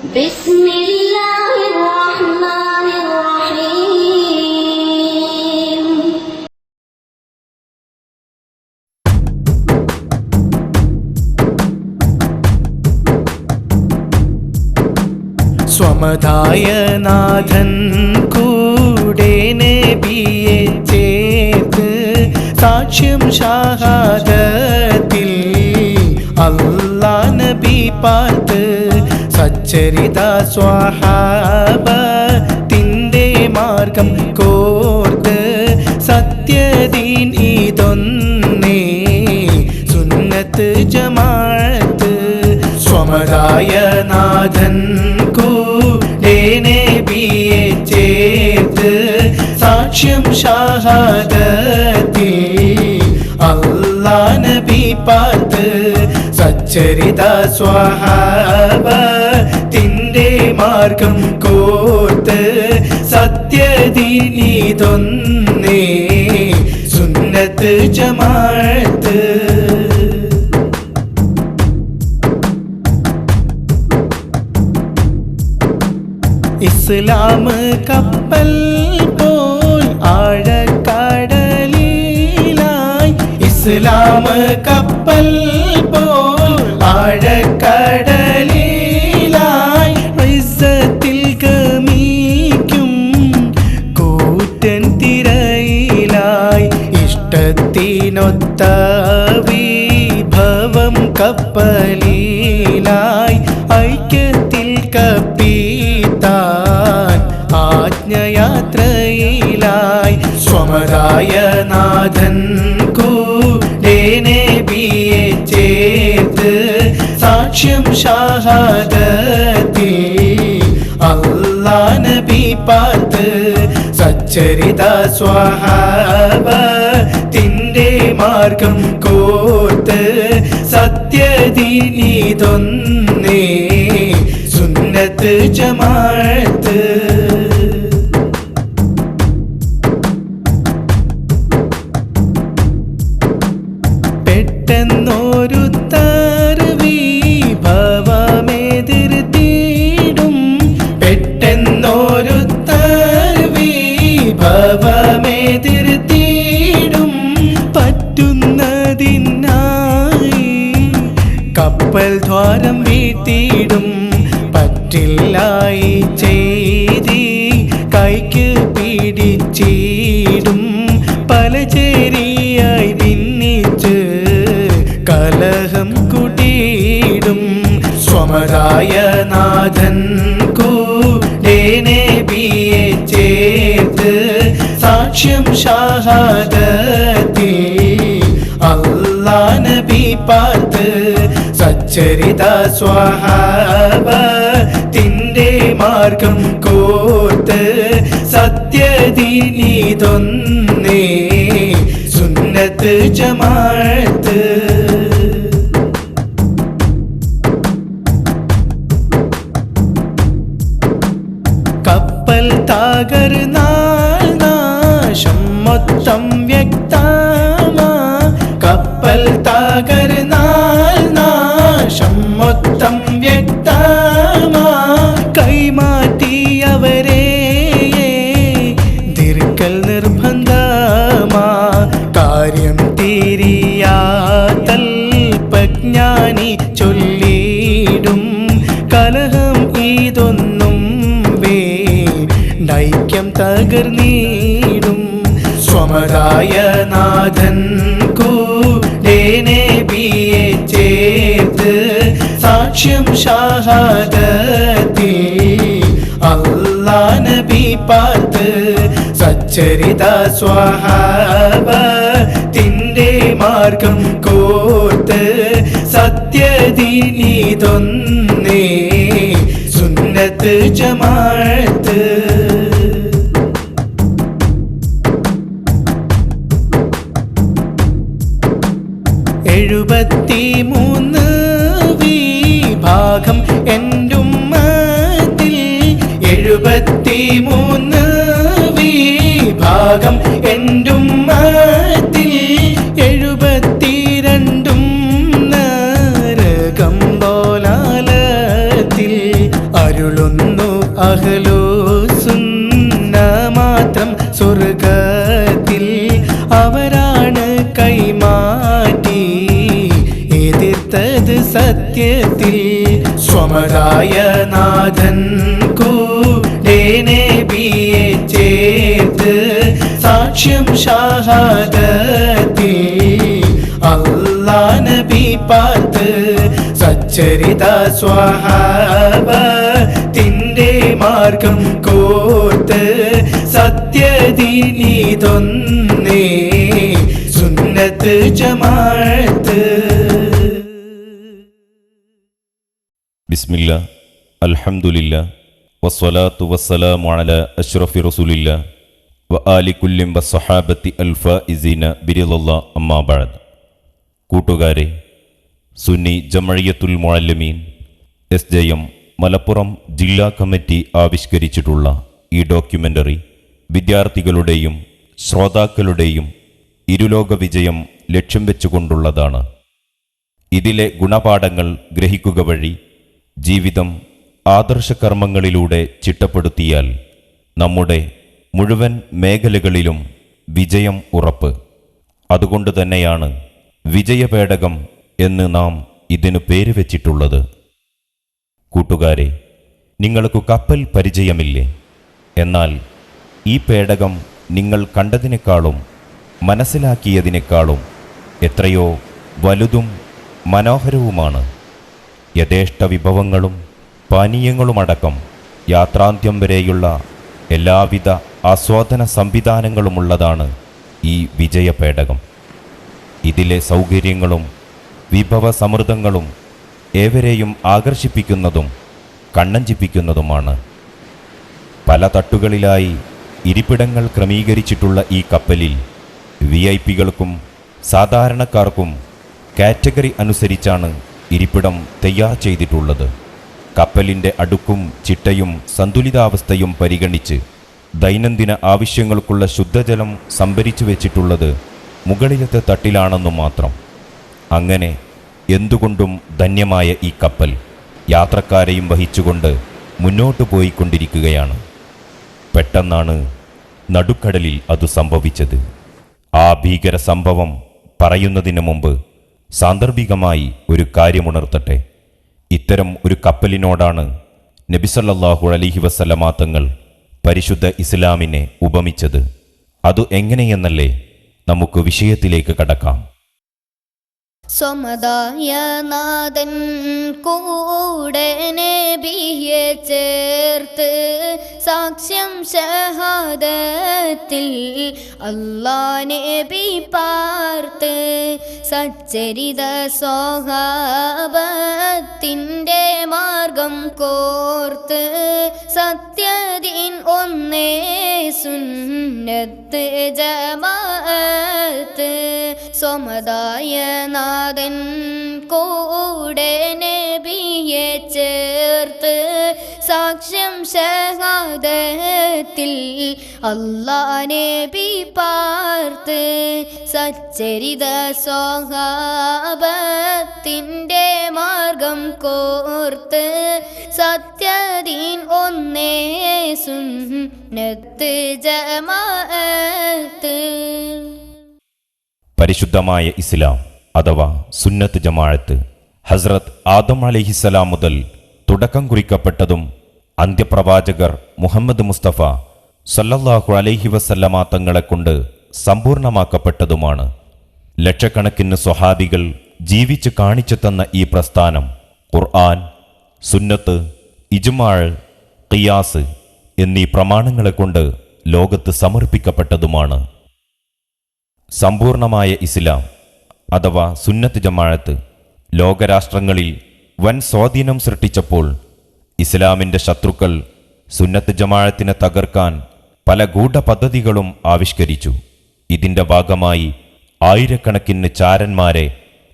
بسم الله الرحمن الرحيم സ്വമതായ നാഥൻ കൂടെ നബിയെ ചേർത്ത് സാക്ഷ്യം ഷഹാദത്തിൽ സച്ചരിത സ്വാഹാബത്തിന്റെ മാർഗം കോർത്ത് സത്യദീൻ ഇതൊന്നേ. സുന്നത്ത് ജമാത്ത് സ്വമതായ നാഥൻ കൂടെ ബിയെ ചേർത്ത് സാക്ഷ്യം ഷാഹാദത്തി അല്ലാ നബി പാർത്ത് സച്ചരിത സ്വാഹാബത്തിന്റെ മാർഗം കോർത്ത് സത്യദീനിതൊന്നേ സുന്നത്ത് ജമാഅത്ത്. ഇസ്ലാം കപ്പൽ പോൽ ആഴക്കടലിലായി. ഇസ്ലാം കപ്പൽ പോൽ ആഴക്കടലിലായി ഇഷ്ടത്തിനൊത്ത വിഭവം കപ്പലിലായി ഐക്യത്തിൽ കപ്പീത്താൻ ആജ്ഞയാത്രയിലായി സ്വമരായ നാഥൻ കൂടേനെ ബിയെ ചേർത്ത് സാക്ഷ്യം ഷഹാദത്തിൽ അല്ലാ നബി പാർത്ത് സച്ചരിത സ്വാഹാബത്തിന്റെ മാർഗം കോർത്ത് സത്യദീനിതൊന്നേ സുന്നത്ത് ജമാഅത്ത് പറ്റുന്നതിനായി കപ്പൽ ദ്വാരം വീട്ടിയിടും പറ്റില്ലായി ചെയ്തി കൈക്ക് പിടിച്ചിടും. പല ചേരിയായി ഭിന്നിച്ച് കലഹം കുട്ടിയിടും. സ്വമരായ നാഥൻ കൂടേനെ ബിയെ ചേർത്ത് സാക്ഷ്യം നബി പാർത്ത്. സച്ചരിത സ്വാഹാബത്തിന്റെ മാർഗം കോർത്ത്. സത്യദീനിതൊന്നേ സുന്നത്ത് ജമാഅത്ത് വേണ്ടൈക്യം സ്വമതായ നാഥൻ കൂടേനെ ബിയെ ചേർത്ത് സാക്ഷ്യം ഷാഹാദത്തി അല്ലാ നബി പാർത്ത് സച്ചരിത സ്വാഹാബത്തിന്റെ മാർഗം കോർത്ത് സത്യദീനിതൊന്നേ സുന്നത്ത് ജമാഅത്ത് എഴുപത്തി മൂന്ന് വിഭാഗം എന്റും മത്തിൽ എഴുപത്തിരണ്ടും നരകം പോലാലത്തിൽ അരുളുന്നു അഹലോ സ്വമരായ നാഥൻ കൂടേനെ ബിയെ ചേർത്ത് സാക്ഷ്യം ഷാഹാദത്തി അല്ലാ നബി പാത്ത് സച്ചരിത സ്വഹാബത്തിന്റെ മാർഗം കോർത്ത് സത്യദീനിതൊന്നേ സുന്നത്ത് ജമാഅത്ത് ബിസ്മില്ല അൽഹമുല്ല വസ്വലാത്തു വസ്സലാമു അല അഷ്റഫി റസൂലില്ല വ ആലി കുല്ലിം വസ്സഹാബത്തി അൽഫ ഇസീന ബിരിലുള്ള അമ്മാബാദ് കൂട്ടുകാരെ Sunni Jamiyyathul Muallimeen S J M Malappuram ജില്ലാ കമ്മിറ്റി ആവിഷ്കരിച്ചിട്ടുള്ള ഈ ഡോക്യുമെന്ററി വിദ്യാർത്ഥികളുടെയും ശ്രോതാക്കളുടെയും ഇരുലോക വിജയം ലക്ഷ്യം വെച്ചുകൊണ്ടുള്ളതാണ്. ഇതിലെ ഗുണപാഠങ്ങൾ ഗ്രഹിക്കുക വഴി ജീവിതം ആദർശകർമ്മങ്ങളിലൂടെ ചിട്ടപ്പെടുത്തിയാൽ നമ്മുടെ മുഴുവൻ മേഖലകളിലും വിജയം ഉറപ്പ്. അതുകൊണ്ട് തന്നെയാണ് വിജയപേടകം എന്ന് നാം ഇതിനു പേര് വെച്ചിട്ടുള്ളത്. കൂട്ടുകാരെ നിങ്ങൾക്ക് കപ്പൽ പരിചയമില്ലേ? എന്നാൽ ഈ പേടകം നിങ്ങൾ കണ്ടതിനേക്കാളും മനസ്സിലാക്കിയതിനേക്കാളും എത്രയോ വലുതും മനോഹരവുമാണ്. യഥേഷ്ട വിഭവങ്ങളും പാനീയങ്ങളുമടക്കം യാത്രാന്ത്യം വരെയുള്ള എല്ലാവിധ ആസ്വാദന സംവിധാനങ്ങളുമുള്ളതാണ് ഈ വിജയപേടകം. ഇതിലെ സൗകര്യങ്ങളും വിഭവസമൃദ്ധങ്ങളും ഏവരെയും ആകർഷിപ്പിക്കുന്നതും കണ്ണഞ്ചിപ്പിക്കുന്നതുമാണ്. പല തട്ടുകളിലായി ഇരിപ്പിടങ്ങൾ ക്രമീകരിച്ചിട്ടുള്ള ഈ കപ്പലിൽ വി ഐ പികൾക്കും സാധാരണക്കാർക്കും കാറ്റഗറി അനുസരിച്ചാണ് ഇരിപ്പിടം തയ്യാർ ചെയ്തിട്ടുള്ളത്. കപ്പലിന്റെ അടുക്കും ചിട്ടയും സന്തുലിതാവസ്ഥയും പരിഗണിച്ച് ദൈനംദിന ആവശ്യങ്ങൾക്കുള്ള ശുദ്ധജലം സംഭരിച്ചു വെച്ചിട്ടുള്ളത് മുകളിലത്തെ തട്ടിലാണെന്നു മാത്രം. അങ്ങനെ എന്തുകൊണ്ടും ധന്യമായ ഈ കപ്പൽ യാത്രക്കാരെയും വഹിച്ചുകൊണ്ട് മുന്നോട്ട് പോയിക്കൊണ്ടിരിക്കുകയാണ്. പെട്ടെന്നാണ് നടുക്കടലിൽ അത് സംഭവിച്ചത്. ആ ഭീകര സംഭവം പറയുന്നതിന് മുമ്പ് സാന്ദർഭികമായി ഒരു കാര്യമുണർത്തട്ടെ ഇത്തരം ഒരു കപ്പലിനോടാണ് നബിസല്ലാഹു അലിഹി വസല്ലമാ തങ്ങൾ പരിശുദ്ധ ഇസ്ലാമിനെ ഉപമിച്ചത്. അത് എങ്ങനെയെന്നല്ലേ നമുക്ക് വിഷയത്തിലേക്ക് കടക്കാം. സ്വമതായ നാഥൻ കൂടെ നബിയെ ചേർത്ത് സാക്ഷ്യം ഷഹാദത്തിൽ അല്ലാ നബി പാർത്ത് സച്ചരിത സ്വഹാബത്തിന്റെ മാർഗം കോർത്ത് സത്യദീൻ ഒന്നേ സുന്നത്ത് ജമാഅത്ത് സ്വമതായ നാഥൻ കൂടെ നബിയെ ചേർത്ത് സാക്ഷ്യം ഷഹാദത്തിൽ അല്ലാ നബി പാർത്ത് സച്ചരിത സ്വഹാപത്തിന്റെ മാർഗം കോർത്ത് സത്യദീൻ ഒന്നേ സുന്നത്ത് ജമാഅത്ത്. പരിശുദ്ധമായ ഇസ്ലാം അഥവാ സുന്നത്ത് ജമാഅത്ത് ഹസ്രത്ത് ആദം അലിഹിസലാം മുതൽ തുടക്കം കുറിക്കപ്പെട്ടതും അന്ത്യപ്രവാചകർ മുഹമ്മദ് മുസ്തഫ സല്ലല്ലാഹു അലൈഹി വസല്ലമ തങ്ങളെക്കൊണ്ട് സമ്പൂർണമാക്കപ്പെട്ടതുമാണ്. ലക്ഷക്കണക്കിന് സ്വഹാബികൾ ജീവിച്ച് കാണിച്ചു തന്ന ഈ പ്രസ്ഥാനം ഖുർആൻ സുന്നത്ത് ഇജ്മാൾ ഖിയാസ് എന്നീ പ്രമാണങ്ങളെ കൊണ്ട് ലോകത്ത് സമർപ്പിക്കപ്പെട്ടതുമാണ്. സമ്പൂർണമായ ഇസ്ലാം അഥവാ സുന്നത്ത് ജമാഅത്ത് ലോകരാഷ്ട്രങ്ങളിൽ വൻ സ്വാധീനം സൃഷ്ടിച്ചപ്പോൾ ഇസ്ലാമിന്റെ ശത്രുക്കൾ സുന്നത്ത് ജമാഴത്തിനെ തകർക്കാൻ പല ഗൂഢപദ്ധതികളും ആവിഷ്കരിച്ചു. ഇതിന്റെ ഭാഗമായി ആയിരക്കണക്കിന് ചാരന്മാരെ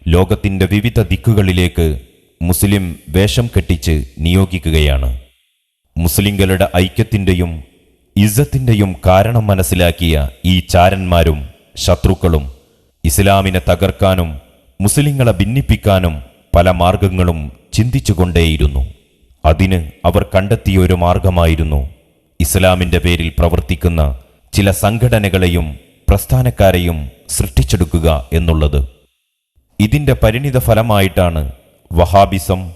ലോകത്തിന്റെ വിവിധ ദിക്കുകളിലേക്ക് മുസ്ലിം വേഷം കെട്ടിച്ച് നിയോഗിക്കുകയാണ്. മുസ്ലിങ്ങളുടെ ഐക്യത്തിന്റെയും ഇസ്സത്തിന്റെയും കാരണം മനസ്സിലാക്കിയ ഈ ചാരന്മാരും ശത്രുക്കളും ഇസ്ലാമിനെ തകർക്കാനും മുസ്ലിങ്ങളെ ഭിന്നിപ്പിക്കാനും പല മാർഗങ്ങളും ചിന്തിച്ചുകൊണ്ടേയിരുന്നു. അതിന് അവർ കണ്ടെത്തിയ ഒരു മാർഗമായിരുന്നു. ഇസ്ലാമിന്റെ പേരിൽ പ്രവർത്തിക്കുന്ന ചില സംഘടനകളെയും പ്രസ്ഥാനക്കാരെയും സൃഷ്ടിച്ചെടുക്കുക എന്നുള്ളത്. ഇതിന്റെ പരിണിത ഫലമായിട്ടാണ് വഹാബിസം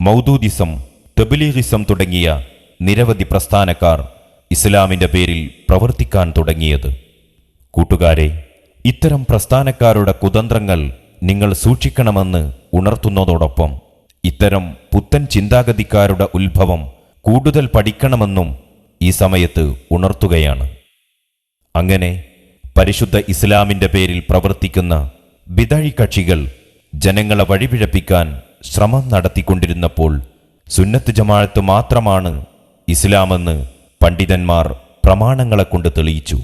മൗദൂദിസം തെബിലീഹിസം തുടങ്ങിയ നിരവധി പ്രസ്ഥാനക്കാർ ഇസ്ലാമിന്റെ പേരിൽ പ്രവർത്തിക്കാൻ തുടങ്ങിയത്. കൂട്ടുകാരെ ഇത്തരം പ്രസ്ഥാനക്കാരുടെ കുതന്ത്രങ്ങൾ നിങ്ങൾ സൂക്ഷിക്കണമെന്ന് ഉണർത്തുന്നതോടൊപ്പം ഇത്തരം പുത്തൻ ചിന്താഗതിക്കാരുടെ ഉത്ഭവം കൂടുതൽ പഠിക്കണമെന്നും ഈ സമയത്ത് ഉണർത്തുകയാണ്. അങ്ങനെ പരിശുദ്ധ ഇസ്ലാമിന്റെ പേരിൽ പ്രവർത്തിക്കുന്ന ബിതഴി കക്ഷികൾ ജനങ്ങളെ വഴിപിഴപ്പിക്കാൻ ശ്രമം നടത്തിക്കൊണ്ടിരുന്നപ്പോൾ സുന്നത്ത് ജമാഴത്ത് മാത്രമാണ് ഇസ്ലാമെന്ന് പണ്ഡിതന്മാർ പ്രമാണങ്ങളെ കൊണ്ട് തെളിയിച്ചു.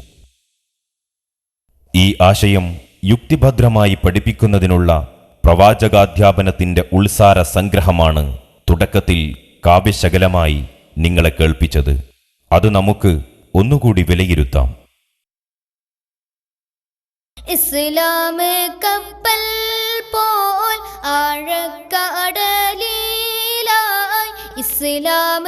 ഈ ആശയം യുക്തിഭദ്രമായി പഠിപ്പിക്കുന്നതിനുള്ള പ്രവാചകാധ്യാപനത്തിന്റെ ഉൾസാര സംഗ്രഹമാണ് തുടക്കത്തിൽ കാവ്യശകലമായി നിങ്ങളെ കേൾപ്പിച്ചത്. അത് നമുക്ക് ഒന്നുകൂടി വിലയിരുത്താം. ഇസ്ലാം കപ്പൽ പോൽ ആഴക്കടലിലായി. ഇസ്ലാം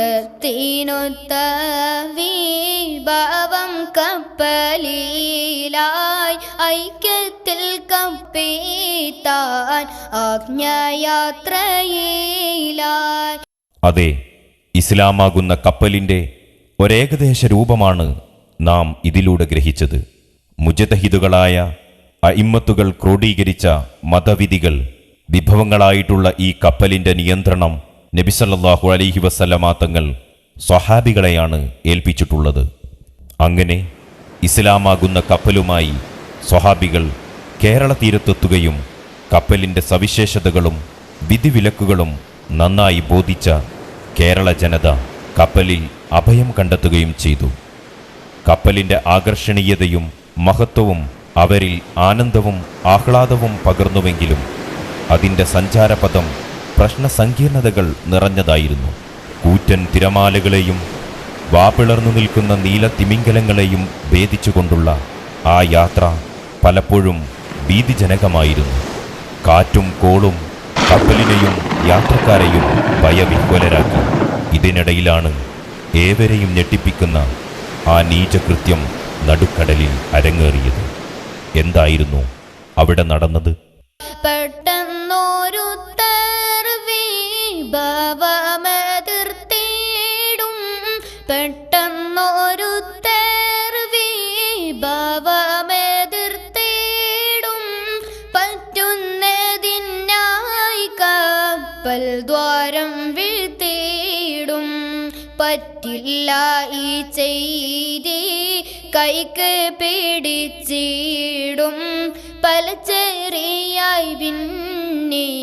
ഇഷ്ടത്തിനൊത്ത വീഭാവം കപ്പലിലായി ഐക്യത്തിൽ കപ്പീത്താൻ ആജ്ഞയാത്രയിലായി. അതെ ഇസ്ലാമാകുന്ന കപ്പലിന്റെ ഒരേകദേശ രൂപമാണ് നാം ഇതിലൂടെ ഗ്രഹിച്ചത്. മുജതഹിദുകളായ അയിമ്മത്തുകൾ ക്രോഡീകരിച്ച മതവിധികൾ വിഭവങ്ങളായിട്ടുള്ള ഈ കപ്പലിന്റെ നിയന്ത്രണം നബിസല്ലാഹു അലൈഹി വസല്ലമ തങ്ങൾ സ്വഹാബികളെയാണ് ഏൽപ്പിച്ചിട്ടുള്ളത്. അങ്ങനെ ഇസ്ലാമാകുന്ന കപ്പലുമായി സ്വഹാബികൾ കേരള തീരത്തെത്തുകയും കപ്പലിന്റെ സവിശേഷതകളും വിധിവിലക്കുകളും നന്നായി ബോധിച്ച കേരള ജനത കപ്പലിൽ അഭയം കണ്ടെത്തുകയും ചെയ്തു. കപ്പലിന്റെ ആകർഷണീയതയും മഹത്വവും അവരിൽ ആനന്ദവും ആഹ്ലാദവും പകർന്നുവെങ്കിലും അതിന്റെ സഞ്ചാരപഥം പ്രശ്നസങ്കീർണതകൾ നിറഞ്ഞതായിരുന്നു. കൂറ്റൻ തിരമാലകളെയും വാപിളർന്നു നിൽക്കുന്ന നീല തിമിംഗലങ്ങളെയും ഭേദിച്ചുകൊണ്ടുള്ള ആ യാത്ര പലപ്പോഴും ഭീതിജനകമായിരുന്നു. കാറ്റും കോളും കപ്പലിനെയും യാത്രക്കാരെയും ഭയവിഹ്വലരാക്കി. ഇതിനിടയിലാണ് ഏവരെയും ഞെട്ടിപ്പിക്കുന്ന ആ നീചകൃത്യം നടുക്കടലിൽ അരങ്ങേറിയത്. എന്തായിരുന്നു അവിടെ നടന്നത്? ഈ ചെയ്തി. കൈക്ക് പിടിച്ചിടും പലചെറിയായി പിന്നെ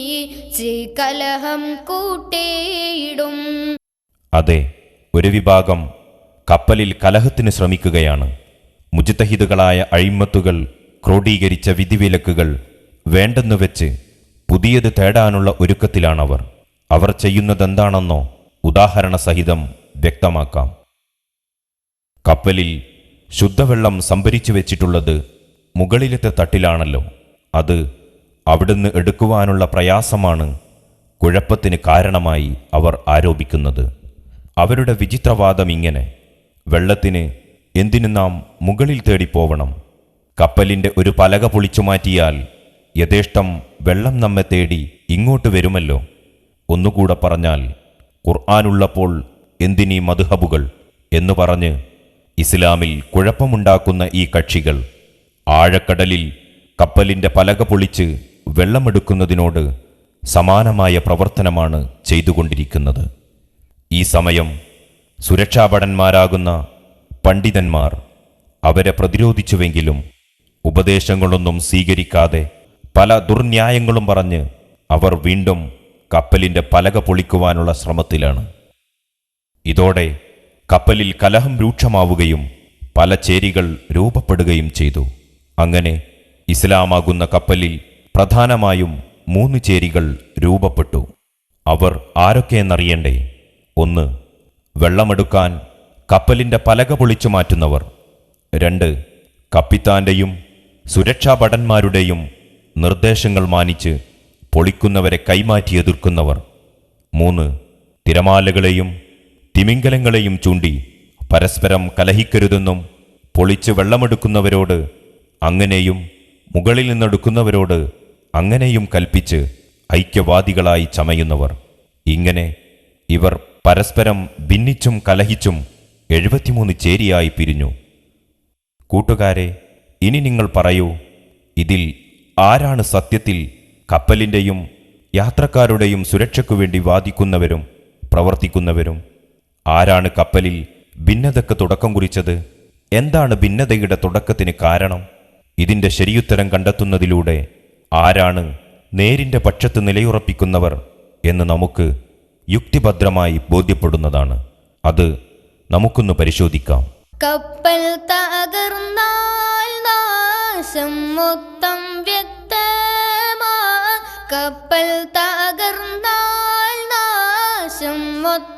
കലഹം കൂട്ടിയിടും. അതെ ഒരു വിഭാഗം കപ്പലിൽ കലഹത്തിന് ശ്രമിക്കുകയാണ്. മുജിത്തഹിദുകളായ അഴിമത്തുകൾ ക്രോഡീകരിച്ച വിധിവിലക്കുകൾ വേണ്ടെന്നു വെച്ച് പുതിയത് തേടാനുള്ള ഒരുക്കത്തിലാണവർ. അവർ ചെയ്യുന്നതെന്താണെന്നോ ഉദാഹരണ സഹിതം വ്യക്തമാക്കാം. കപ്പലിൽ ശുദ്ധവെള്ളം സംഭരിച്ചു വെച്ചിട്ടുള്ളത് മുകളിലത്തെ തട്ടിലാണല്ലോ. അത് അവിടുന്ന് എടുക്കുവാനുള്ള പ്രയാസമാണ് കുഴപ്പത്തിന് കാരണമായി അവർ ആരോപിക്കുന്നത്. അവരുടെ വിചിത്രവാദം ഇങ്ങനെ. വെള്ളത്തിന് എന്തിനു നാം മുകളിൽ തേടിപ്പോവണം? കപ്പലിന്റെ ഒരു പലക പൊളിച്ചു മാറ്റിയാൽ യഥേഷ്ടം വെള്ളം നമ്മെ തേടി ഇങ്ങോട്ട് വരുമല്ലോ. ഒന്നുകൂടെ പറഞ്ഞാൽ ഖുർആാനുള്ളപ്പോൾ എന്തിനീ മധുഹബുകൾ എന്ന് പറഞ്ഞ് ഇസ്ലാമിൽ കുഴപ്പമുണ്ടാക്കുന്ന ഈ കക്ഷികൾ ആഴക്കടലിൽ കപ്പലിന്റെ പലക പൊളിച്ച് വെള്ളമെടുക്കുന്നതിനോട് സമാനമായ പ്രവർത്തനമാണ് ചെയ്തുകൊണ്ടിരിക്കുന്നത്. ഈ സമയം സുരക്ഷാഭടന്മാരാകുന്ന പണ്ഡിതന്മാർ അവരെ പ്രതിരോധിച്ചുവെങ്കിലും ഉപദേശങ്ങളൊന്നും സ്വീകരിക്കാതെ പല ദുർന്യായങ്ങളും പറഞ്ഞ് അവർ വീണ്ടും കപ്പലിന്റെ പലക പൊളിക്കുവാനുള്ള ശ്രമത്തിലാണ്. ഇതോടെ കപ്പലിൽ കലഹം രൂക്ഷമാവുകയും പല ചേരികൾ രൂപപ്പെടുകയും ചെയ്തു. അങ്ങനെ ഇസ്ലാമാകുന്ന കപ്പലിൽ പ്രധാനമായും മൂന്ന് ചേരികൾ രൂപപ്പെട്ടു. അവർ ആരൊക്കെയെന്നറിയണ്ടേ? ഒന്ന് വെള്ളമെടുക്കാൻ കപ്പലിന്റെ പലക പൊളിച്ചു മാറ്റുന്നവർ. രണ്ട് കപ്പിത്താന്റെയും സുരക്ഷാ ഭടന്മാരുടെയും നിർദ്ദേശങ്ങൾ മാനിച്ച് പൊളിക്കുന്നവരെ കൈമാറ്റി എതിർക്കുന്നവർ. മൂന്ന് തിരമാലകളെയും തിമിംഗലങ്ങളെയും ചൂണ്ടി പരസ്പരം കലഹിക്കരുതെന്നും പൊളിച്ച് വെള്ളമെടുക്കുന്നവരോട് അങ്ങനെയും മുകളിൽ നിന്നെടുക്കുന്നവരോട് അങ്ങനെയും കൽപ്പിച്ച് ഐക്യവാദികളായി ചമയുന്നവർ. ഇങ്ങനെ ഇവർ പരസ്പരം ഭിന്നിച്ചും കലഹിച്ചും എഴുപത്തിമൂന്ന് ചേരിയായി പിരിഞ്ഞു. കൂട്ടുകാരെ ഇനി നിങ്ങൾ പറയൂ ഇതിൽ ആരാണ് സത്യത്തിൽ കപ്പലിന്റെയും യാത്രക്കാരുടെയും സുരക്ഷയ്ക്കു വേണ്ടി വാദിക്കുന്നവരും പ്രവർത്തിക്കുന്നവരും? ആരാണ് കപ്പലിൽ ഭിന്നതക്ക് തുടക്കം കുറിച്ചത്? എന്താണ് ഭിന്നതയുടെ തുടക്കത്തിന് കാരണം? ഇതിന്റെ ശരിയുത്തരം കണ്ടെത്തുന്നതിലൂടെ ആരാണ് നേരിന്റെ പക്ഷത്ത് നിലയുറപ്പിക്കുന്നവർ എന്ന് നമുക്ക് യുക്തിഭദ്രമായി ബോധ്യപ്പെടുന്നതാണ്. അത് നമുക്കൊന്ന് പരിശോധിക്കാം. കപ്പൽ തകർന്നാൽ നാശം വ്യക്തമാ. കപ്പൽ തകർന്നാൽ നാശം മൊത്തം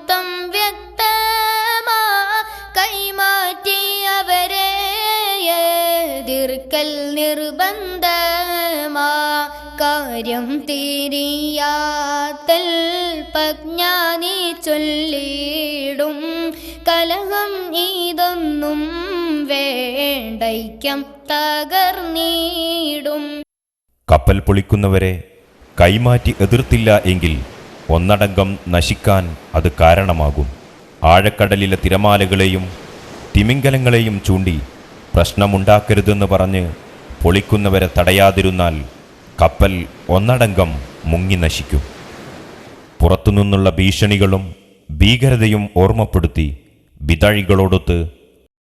നിർബന്ധമാ കാര്യം തിരിയാത്തൽ പജ്ഞാനി ചൊല്ലിടും കലഹം ഇതൊന്നും വേണ്ടയ്ക്കം തകർന്നിടും. കപ്പൽ പൊളിക്കുന്നവരെ കൈമാറ്റി എതിർത്തില്ല എങ്കിൽ ഒന്നടങ്കം നശിക്കാൻ അത് കാരണമാകും. ആഴക്കടലിലെ തിരമാലകളെയും തിമിംഗലങ്ങളെയും ചൂണ്ടി പ്രശ്നമുണ്ടാക്കരുതെന്ന് പറഞ്ഞ് പൊളിക്കുന്നവരെ തടയാതിരുന്നാൽ കപ്പൽ ഒന്നടങ്കം മുങ്ങി നശിക്കും. പുറത്തുനിന്നുള്ള ഭീഷണികളും ഭീകരതയും ഓർമ്മപ്പെടുത്തി ബിതഴികളോടൊത്ത്